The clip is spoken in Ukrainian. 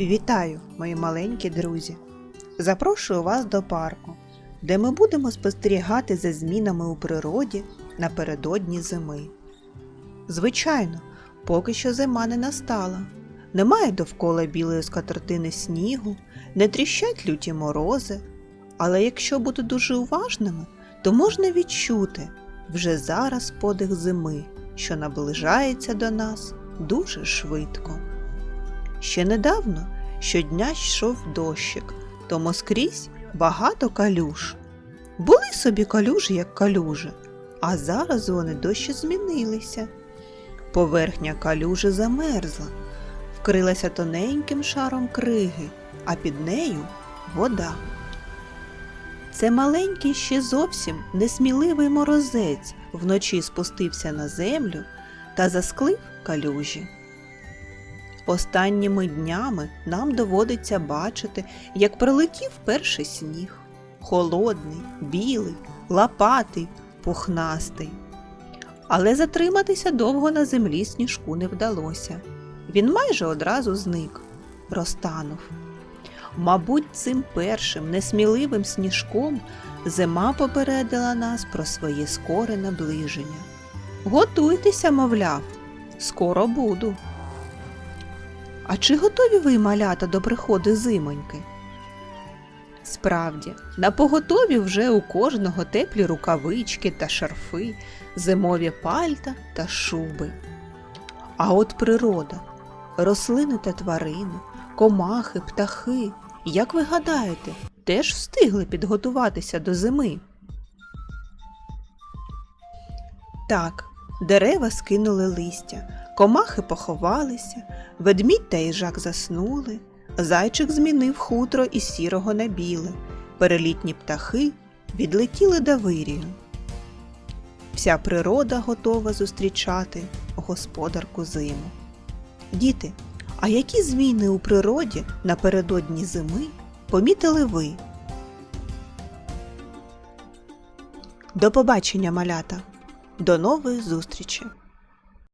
Вітаю, мої маленькі друзі! Запрошую вас до парку, де ми будемо спостерігати за змінами у природі напередодні зими. Звичайно, поки що зима не настала. Немає довкола білої скатертини снігу, не тріщать люті морози. Але якщо бути дуже уважними, то можна відчути вже зараз подих зими, що наближається до нас дуже швидко. Ще недавно щодня йшов дощик, тому скрізь багато калюж. Були собі калюжі, як калюжі, а зараз вони дощі змінилися. Поверхня калюжі замерзла, вкрилася тоненьким шаром криги, а під нею вода. Це маленький ще зовсім несміливий морозець вночі спустився на землю та засклив калюжі. Останніми днями нам доводиться бачити, як пролетів перший сніг. Холодний, білий, лопатий, пухнастий. Але затриматися довго на землі сніжку не вдалося. Він майже одразу зник, розтанув. Мабуть, цим першим несміливим сніжком зима попередила нас про своє скоре наближення. Готуйтеся, мовляв, скоро буду. А чи готові ви, малята, до приходу зимоньки? Справді, на поготові вже у кожного теплі рукавички та шарфи, зимові пальта та шуби. А от природа, рослини та тварини, комахи, птахи, як ви гадаєте, теж встигли підготуватися до зими? Так, дерева скинули листя, комахи поховалися, ведмідь та їжак заснули, зайчик змінив хутро із сірого на біле, перелітні птахи відлетіли до вирію. Вся природа готова зустрічати господарку зиму. Діти, а які зміни у природі напередодні зими помітили ви? До побачення, малята! До нової зустрічі!